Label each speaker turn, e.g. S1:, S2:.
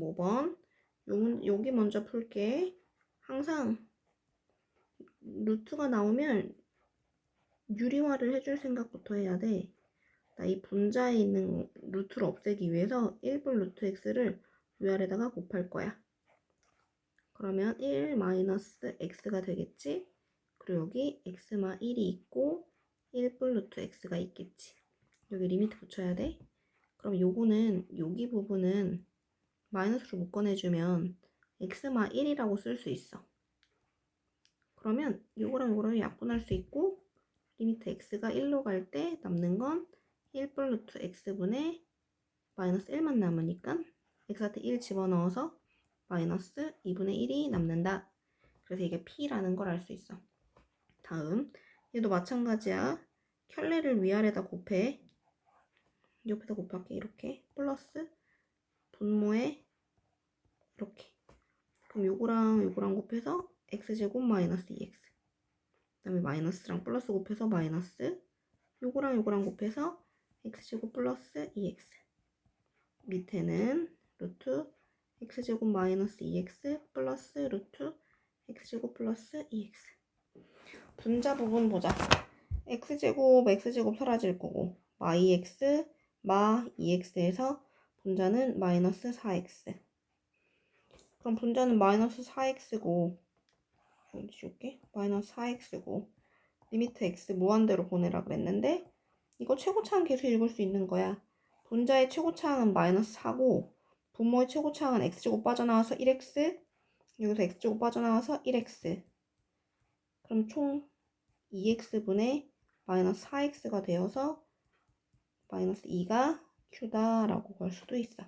S1: 5번 요, 문- 여기 먼저 풀게 항상 루트가 나오면 유리화를 해줄 생각부터 해야 돼. 나 이 분자에 있는 루트를 없애기 위해서 1분 루트 x를 위아래다가 곱할 거야. 그러면 1 마이너스 x가 되겠지? 그리고 여기 x마 1이 있고 1분 루트 x가 있겠지. 여기 리미트 붙여야 돼. 그럼 요거는 여기 부분은 마이너스로 묶어내주면 x마 1이라고 쓸 수 있어. 그러면 요거랑 요거랑 약분할 수 있고 리미트 x가 1로 갈 때 남는 건1 루트 x분의 마이너스 1만 남으니까 x한테 1 집어넣어서 마이너스 2분의 1이 남는다. 그래서 이게 p라는 걸 알 수 있어. 다음 얘도 마찬가지야. 켤레를 위아래다 곱해. 옆에다 곱할게 이렇게 플러스 분모에 이렇게. 그럼 요거랑 요거랑 곱해서 x제곱 마이너스 2x 그 다음에 마이너스랑 플러스 곱해서 마이너스 요거랑 요거랑 곱해서 x제곱 플러스 2x 밑에는 루트 x제곱 마이너스 2x 플러스 루트 x제곱 플러스 2x 분자 부분 보자. x제곱 x제곱 사라질 거고 마이 x 마 2x에서 분자는 마이너스 4x 그럼 분자는 마이너스 4x고 여기 지울게. 마이너스 4x고 리미트 x 무한대로 보내라 그랬는데 이거 최고차항 계속 읽을 수 있는 거야. 분자의 최고차항은 마이너스 4고 분모의 최고차항은 x제곱 빠져나와서 1x 여기서 x제곱 빠져나와서 1x 그럼 총 2x분의 마이너스 4x가 되어서 마이너스 2가 q다라고 걸 수도 있어